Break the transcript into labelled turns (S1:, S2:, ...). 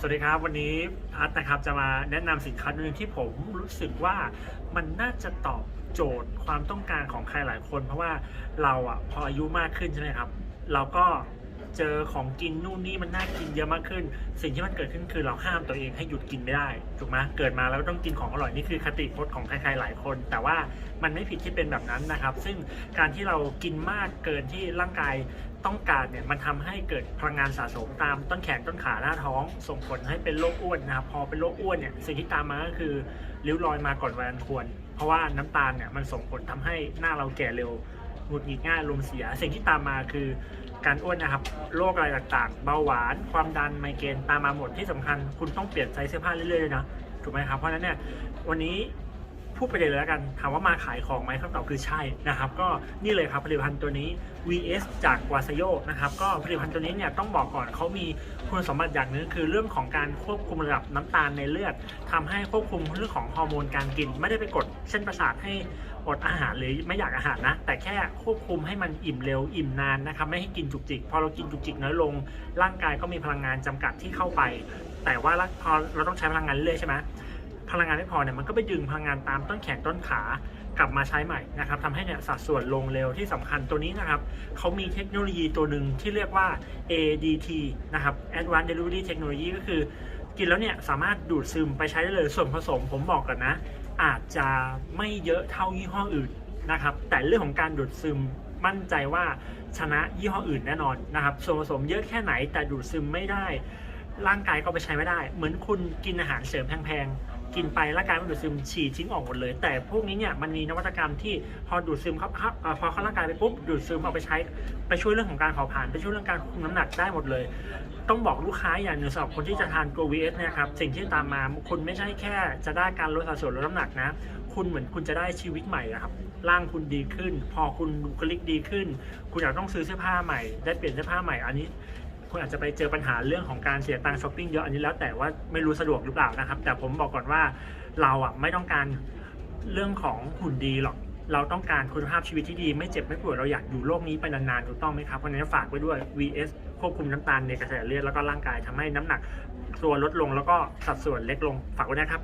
S1: สวัสดีครับ วันนี้อาร์ตนะครับจะมาแนะนำสินค้าหนึ่งที่ผมรู้สึกว่ามันน่าจะตอบโจทย์ความต้องการของใครหลายคน เพราะว่าเราอะพออายุมากขึ้นใช่ไหมครับ เราก็ เจอของกินนู่นนี่มันน่ากินเยอะมากขึ้น สิ่งที่มันเกิดขึ้นคือเราห้ามตัวเองให้หยุดกินไม่ได้ถูกไหมเกิดมาแล้วต้องกินของอร่อยนี่คือคติพจน์ของใครๆหลายคน แต่ว่ามันไม่ผิดที่เป็นแบบนั้นนะครับ ซึ่งการที่เรากินมากเกินที่ร่างกายต้องการเนี่ยมันทำให้เกิดพลังงานสะสมตามต้นแขนต้นขาหน้าท้อง ส่งผลให้เป็นโรคอ้วนนะครับพอเป็นโรคอ้วนเนี่ยสิ่งที่ตามมาก็คือริ้วรอยมาก่อนวัยอันควร เพราะว่าน้ำตาลเนี่ยมันส่งผลทำให้หน้าเราแก่เร็ว หงุดหงิดง่ายลมเสีย สิ่งที่ตามมาคือการอ้วนนะครับโรคอะไรต่างๆ เบาหวาน ความดันไมเกรนตามมาหมดที่สำคัญ คุณต้องเปลี่ยนไซส์เสื้อผ้าเรื่อยๆเลยนะถูกไหมครับเพราะฉะนั้นเนี่ยวันนี้ พูดไปเลยแล้วกันถามว่ามาขายของไหมคำตอบคือใช่นะครับก็นี่เลยครับผลิตภัณฑ์ตัวนี้ VS จากวาซโยนะครับก็ผลิตภัณฑ์ตัวนี้เนี่ยต้องบอกก่อนเขามีคุณสมบัติอย่างนึงคือเรื่องของการควบคุมระดับน้ำตาลในเลือดทำให้ควบคุมเรื่องของฮอร์โมนการกิน ไม่ได้ไปกดเส้นประสาทให้อดอาหารหรือไม่อยากอาหารนะ แต่แค่ควบคุมให้มันอิ่มเร็วอิ่มนานนะครับไม่ให้กินจุกจิก พอเรากินจุกจิกน้อยลง ร่างกายก็มีพลังงานจำกัดที่เข้าไป แต่ว่าพอเราต้องใช้พลังงานเรื่อยใช่ไหม พลังงานไม่พอเนี่ยมันก็ไปดึงพลังงานตามต้นแขนต้นขากลับมาใช้ใหม่นะครับทำให้เนี่ยสัดส่วนลงเร็วที่สำคัญตัวนี้นะครับเขามีเทคโนโลยีตัวหนึ่งที่เรียกว่า ADT นะครับ Advanced Delivery Technology ก็คือกินแล้วเนี่ยสามารถดูดซึมไปใช้ได้เลยส่วนผสมผมบอกกันนะ อาจจะไม่เยอะเท่ายี่ห้ออื่นนะครับแต่เรื่องของการดูดซึมมั่นใจว่าชนะยี่ห้ออื่นแน่นอนนะครับส่วนผสมเยอะแค่ไหนแต่ดูดซึมไม่ได้ ร่างกายก็ไปใช้ไม่ได้ เหมือนคุณกินอาหารเสริมแพงๆ กินไปร่างกายมันดูดซึมฉีดทิ้งออกหมดเลย แต่พวกนี้เนี่ยมันมีนวัตกรรมที่พอดูดซึมเขาพอเข้าร่างกายไปปุ๊บดูดซึมเอาไปใช้ไปช่วยเรื่องของการเผาผลาญไปช่วยเรื่องการคุมน้ำหนักได้หมดเลย ต้องบอกลูกค้าอย่างหนึ่งสำหรับคนที่จะทานโกวีเอสเนี่ยครับสิ่งที่ตามมาคุณไม่ใช่แค่ จะได้การลดสัดส่วนลดน้ำหนักนะ คุณเหมือนคุณจะได้ชีวิตใหม่อะครับร่างคุณดีขึ้น พอคุณบุคลิกดีขึ้น คุณอยากต้องซื้อเสื้อผ้าใหม่ ได้เปลี่ยนเสื้อผ้าใหม่อันนี้ คุณอาจจะไปเจอปัญหาเรื่องของการเสียตังค์ช้อปปิ้งเยอะอันนี้แล้วแต่ว่าไม่รู้สะดวกหรือเปล่านะครับ แต่ผมบอกก่อนว่าเราอะไม่ต้องการเรื่องของหุ่นดีหรอกเราต้องการคุณภาพชีวิตที่ดีไม่เจ็บไม่ป่วยเราอยากอยู่โลกนี้ไปนานๆถูกต้องไหมครับเพราะนั้นฝากไว้ด้วย VS ควบคุมน้ำตาลในกระแสเลือดแล้วก็ร่างกายทำให้น้ำหนักตัวลดลงแล้วก็สัดส่วนเล็กลงฝากไว้นะครับ